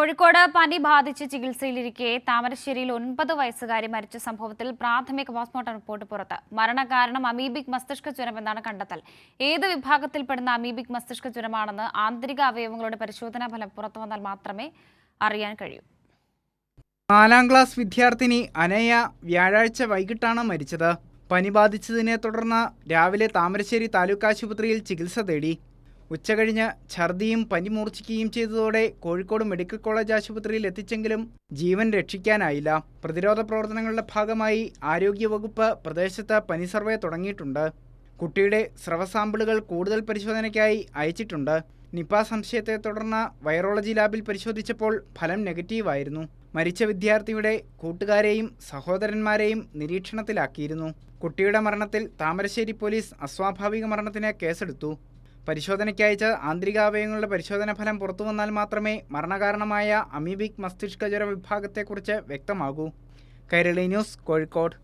കോഴിക്കോട് പനി ബാധിച്ച് ചികിത്സയിലിരിക്കെ താമരശ്ശേരിയിൽ ഒൻപത് വയസ്സുകാരി മരിച്ച സംഭവത്തിൽ പ്രാഥമിക പോസ്റ്റ്മോർട്ടം റിപ്പോർട്ട് പുറത്ത്. മരണകാരണം അമീബിക് മസ്തിഷ്ക ജ്വരം എന്നാണ് കണ്ടെത്തൽ. ഏത് വിഭാഗത്തിൽപ്പെടുന്ന അമീബിക് മസ്തിഷ്ക ജ്വരമാണെന്ന് ആന്തരിക അവയവങ്ങളുടെ പരിശോധനാ ഫലം പുറത്തു വന്നാൽ മാത്രമേ അറിയാൻ കഴിയൂ. നാലാം ക്ലാസ് വിദ്യാർത്ഥിനി അനയ വ്യാഴാഴ്ച വൈകിട്ടാണ് മരിച്ചത്. പനി ബാധിച്ചതിനെ തുടർന്ന് രാവിലെ താമരശ്ശേരി താലൂക്ക് ആശുപത്രിയിൽ ചികിത്സ തേടി. ഉച്ചകഴിഞ്ഞ് ഛർദിയും പനി മൂർച്ഛിക്കുകയും ചെയ്തതോടെ കോഴിക്കോട് മെഡിക്കൽ കോളേജ് ആശുപത്രിയിൽ എത്തിച്ചെങ്കിലും ജീവൻ രക്ഷിക്കാനായില്ല. പ്രതിരോധ പ്രവർത്തനങ്ങളുടെ ഭാഗമായി ആരോഗ്യവകുപ്പ് പ്രദേശത്ത് പനി സർവേ തുടങ്ങിയിട്ടുണ്ട്. കുട്ടിയുടെ സ്രവ സാമ്പിളുകൾ കൂടുതൽ പരിശോധനയ്ക്കായി അയച്ചിട്ടുണ്ട്. നിപ സംശയത്തെ തുടർന്ന് വൈറോളജി ലാബിൽ പരിശോധിച്ചപ്പോൾ ഫലം നെഗറ്റീവായിരുന്നു. മരിച്ച വിദ്യാർത്ഥിയുടെ കൂട്ടുകാരെയും സഹോദരന്മാരെയും നിരീക്ഷണത്തിലാക്കിയിരുന്നു. കുട്ടിയുടെ മരണത്തിൽ താമരശ്ശേരി പോലീസ് അസ്വാഭാവിക മരണത്തിന് കേസെടുത്തു. പരിശോധനയ്ക്ക് അയച്ച ആന്തരികാവയവങ്ങളുടെ പരിശോധന ഫലം പുറത്തു വന്നാൽ മാത്രമേ മരണകാരണമായ അമീബിക് മസ്തിഷ്കജ്വര വിഭാഗത്തെക്കുറിച്ച് വ്യക്തമാകൂ. കൈരളി ന്യൂസ് കോഴിക്കോട്.